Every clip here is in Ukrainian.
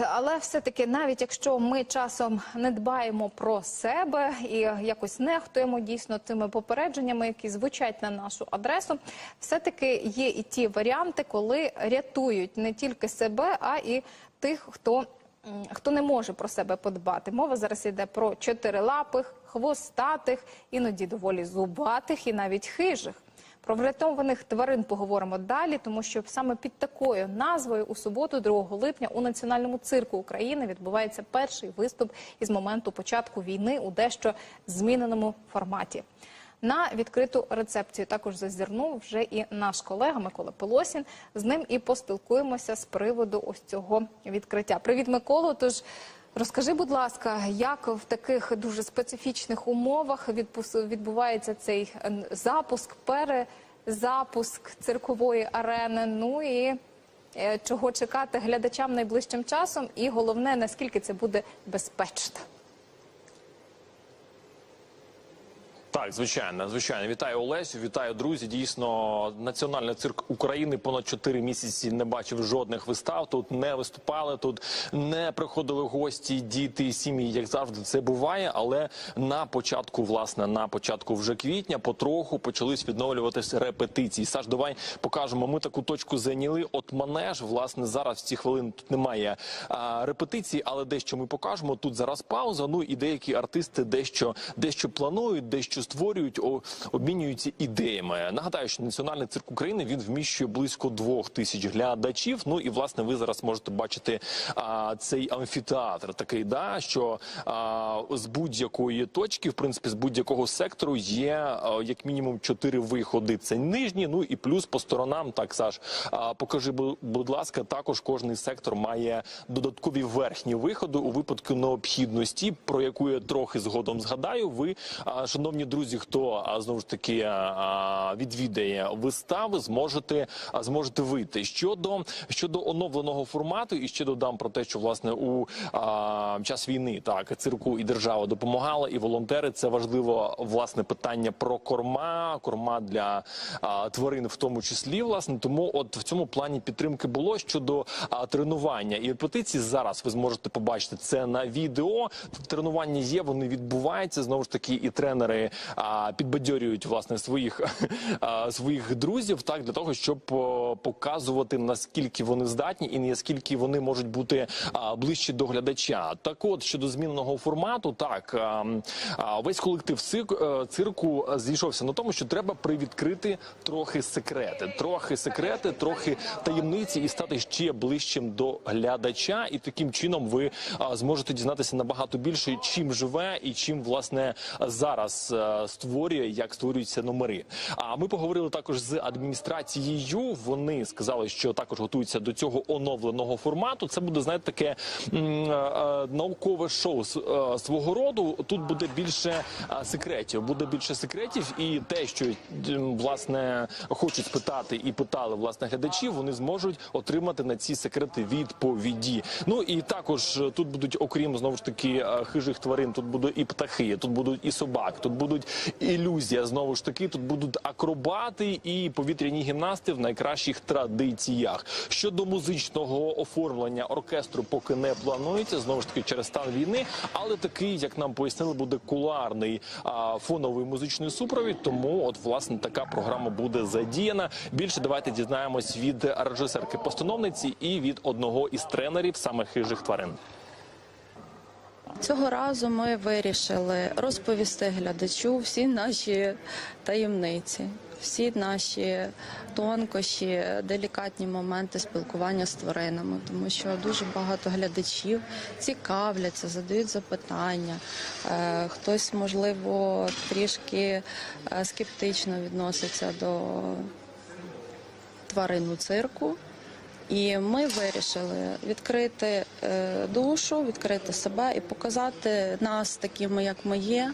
але все-таки, навіть якщо ми часом не дбаємо про себе і якось нехтуємо дійсно тими попередженнями, які звучать на нашу адресу, все-таки є і ті варіанти, коли рятують не тільки себе, а і тих, хто. Хто не може про себе подбати. Мова зараз йде про чотирилапих, хвостатих, іноді доволі зубатих і навіть хижих. Про врятованих тварин поговоримо далі, тому що саме під такою назвою у суботу, 2 липня, у Національному цирку України відбувається перший виступ із моменту початку війни у дещо зміненому форматі. На відкриту рецепцію також зазирнув вже і наш колега Микола Пилосін. З ним і поспілкуємося з приводу ось цього відкриття. Привіт, Миколо. Тож розкажи, будь ласка, як в таких дуже специфічних умовах відбувається цей запуск, перезапуск циркової арени? Ну і е, чого чекати глядачам найближчим часом? І головне, наскільки це буде безпечно? Так, звичайно, звичайно. Вітаю Олесю, вітаю друзі. Дійсно, національний цирк України понад 4 місяці не бачив жодних вистав. Тут не виступали, тут не приходили гості, діти, сім'ї, як завжди це буває. Але на початку, власне, на початку вже квітня, потроху почались відновлюватися репетиції. Саш, давай покажемо. Ми таку точку зайняли. От манеж, власне, зараз в ці хвилини тут немає а, репетиції, але дещо ми покажемо. Тут зараз пауза. Ну і деякі артисти дещо дещо планують, дещо створюють, обмінюються ідеями. Нагадаю, що національний цирк України він вміщує близько двох тисяч глядачів. Ну і власне ви зараз можете бачити а, цей амфітеатр, такий да що а, з будь-якої точки, в принципі, з будь-якого сектору є а, як мінімум чотири виходи. Це нижні, ну і плюс по сторонам. Так, Саш, а, покажи, бу- будь ласка, також кожний сектор має додаткові верхні виходи у випадку необхідності, про яку я трохи згодом згадаю. Ви, а, шановні друзі, хто знову ж таки відвідає вистави, зможете зможете вийти. Щодо щодо оновленого формату, і ще додам про те, що власне у а, час війни так цирку і держава допомагала, і волонтери це важливо власне питання про корма, корма для а, тварин, в тому числі, власне. Тому, от в цьому плані підтримки було щодо а, тренування і репетиції. Зараз ви зможете побачити це на відео. Тренування є, вони відбуваються. Знову ж таки, і тренери підбадьорюють власне своїх своїх друзів, так для того, щоб показувати наскільки вони здатні, і наскільки вони можуть бути а, ближче до глядача. Так, от щодо зміненого формату, так а, весь колектив е, цирку зійшовся на тому, що треба привідкрити трохи секрети, трохи секрети, трохи таємниці і стати ще ближчим до глядача. І таким чином ви зможете дізнатися набагато більше, чим живе і чим власне зараз е, створює, як створюються номери. А ми поговорили також з адміністрацією. Вони сказали, що також готуються до цього оновленого формату. Це буде знаєте, таке е, е, наукове шоу е, свого роду. Тут буде більше секретів. Буде більше секретів, і те, що власне хочуть спитати і питали власне глядачів, вони зможуть отримати на ці секрети відповіді. Ну і також тут будуть, окрім знову ж таки хижих тварин, тут будуть і птахи, тут будуть і собак, тут будуть ілюзія. Знову ж таки, тут будуть акробати і повітряні гімнасти в найкращих традиціях. Щодо музичного оформлення оркестру, поки не планується знову ж таки через стан війни, але такий, як нам пояснили, буде куларний а, фоновий музичний супровід. Тому, от власне, така програма буде задіяна. Більше давайте дізнаємось від режисерки-постановниці і від одного із тренерів саме хижих тварин. Цього разу ми вирішили розповісти глядачу всі наші таємниці, всі наші тонкощі, делікатні моменти спілкування з тваринами, тому що дуже багато глядачів цікавляться, задають запитання. Е, Хтось, можливо, трішки е, скептично відноситься до тварин у цирку. І ми вирішили відкрити е, душу, відкрити себе і показати нас такими, як ми є,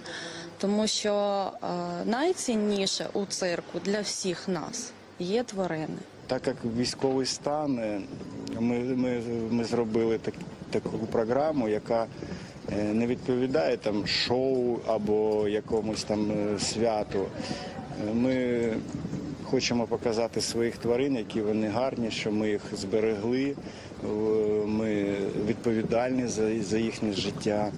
тому що е, найцінніше у цирку для всіх нас є тварини. Так як військовий стан, е, ми, ми, ми зробили так, таку програму, яка не відповідає там шоу або якомусь там святу. Ми хочемо показати своїх тварин, які вони гарні, що ми їх зберегли, е, ми відповідальні за, за їхнє життя.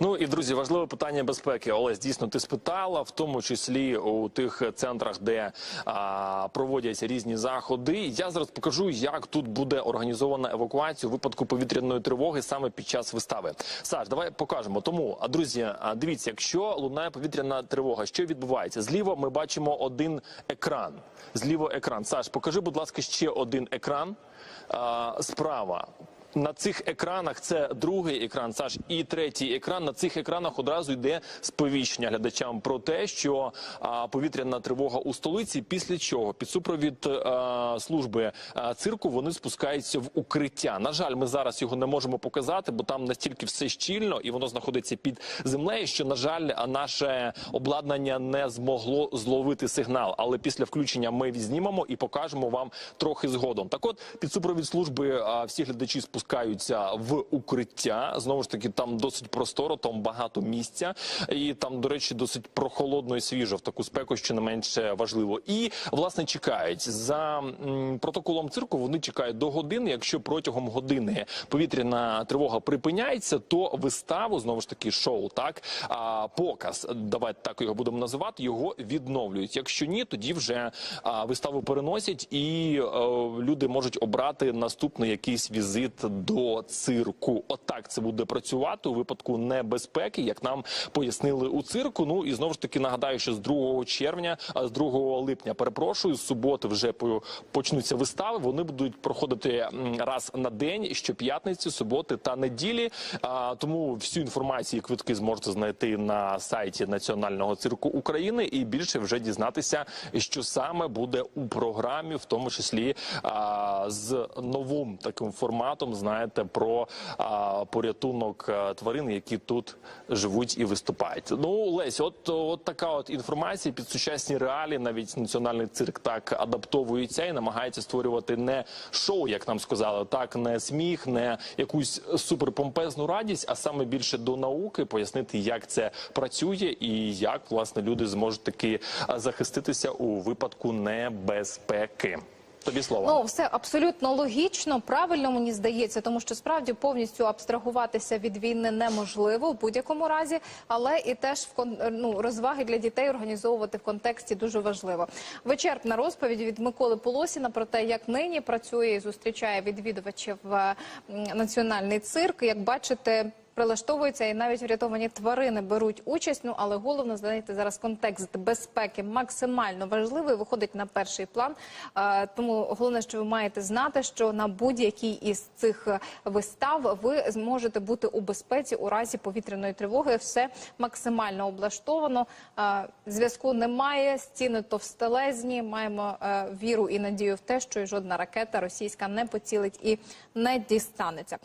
Ну і друзі, важливе питання безпеки. Олесь, дійсно, ти спитала, в тому числі у тих центрах, де а, проводяться різні заходи. Я зараз покажу, як тут буде організована евакуація у випадку повітряної тривоги саме під час вистави. Саш, давай покажемо. Тому, а друзі, а, дивіться, якщо лунає повітряна тривога, що відбувається? Зліва ми бачимо один екран. Зліво екран. Саш, покажи, будь ласка, ще один екран. А, справа. На цих екранах це другий екран, Саш, і третій екран. На цих екранах одразу йде сповіщення глядачам про те, що а, повітряна тривога у столиці. Після чого під супровід а, служби а, цирку вони спускаються в укриття. На жаль, ми зараз його не можемо показати, бо там настільки все щільно і воно знаходиться під землею. Що на жаль, наше обладнання не змогло зловити сигнал. Але після включення ми знімемо і покажемо вам трохи згодом. Так, от під супровід служби а, всі глядачі спускаються в укриття. Знову ж таки, там досить просторо, там багато місця, і там, до речі, досить прохолодно і свіжо в таку спеку, що не менше важливо. І власне чекають за протоколом цирку. Вони чекають до години. Якщо протягом години повітряна тривога припиняється, то виставу знову ж таки шоу, так а, показ. Давайте так його будемо називати. Його відновлюють. Якщо ні, тоді вже а, виставу переносять, і е, люди можуть обрати наступний якийсь візит до цирку. Отак це буде працювати у випадку небезпеки, як нам пояснили у цирку. Ну і знову ж таки нагадаю, що з 2 червня, а з 2 липня, перепрошую, з суботи вже по- почнуться вистави. Вони будуть проходити раз на день, щоп'ятниці, суботи та неділі. А, тому всю інформацію і квитки зможете знайти на сайті Національного цирку України і більше вже дізнатися, що саме буде у програмі, в тому числі а, з новим таким форматом. Знаєте про а, порятунок тварин, які тут живуть і виступають. Ну Лесь, от, от така от інформація під сучасні реалії. Навіть національний цирк так адаптовується і намагається створювати не шоу, як нам сказали, так не сміх, не якусь суперпомпезну радість, а саме більше до науки, пояснити, як це працює і як власне люди зможуть таки захиститися у випадку небезпеки. Тобі слово. Ну, все абсолютно логічно, правильно мені здається, тому що справді повністю абстрагуватися від війни неможливо в будь-якому разі, але і теж в кон- ну, розваги для дітей організовувати в контексті дуже важливо. Вичерпна розповідь від Миколи Полосіна про те, як нині працює і зустрічає відвідувачів е, національний цирк. Як бачите. Прилаштовуються і навіть врятовані тварини беруть участь. Ну але головне знаєте, зараз контекст безпеки максимально важливий, виходить на перший план. Тому головне, що ви маєте знати, що на будь-якій із цих вистав ви зможете бути у безпеці у разі повітряної тривоги. Все максимально облаштовано. Зв'язку немає, стіни товстелезні. Маємо е, віру і надію в те, що жодна ракета російська не поцілить і не дістанеться.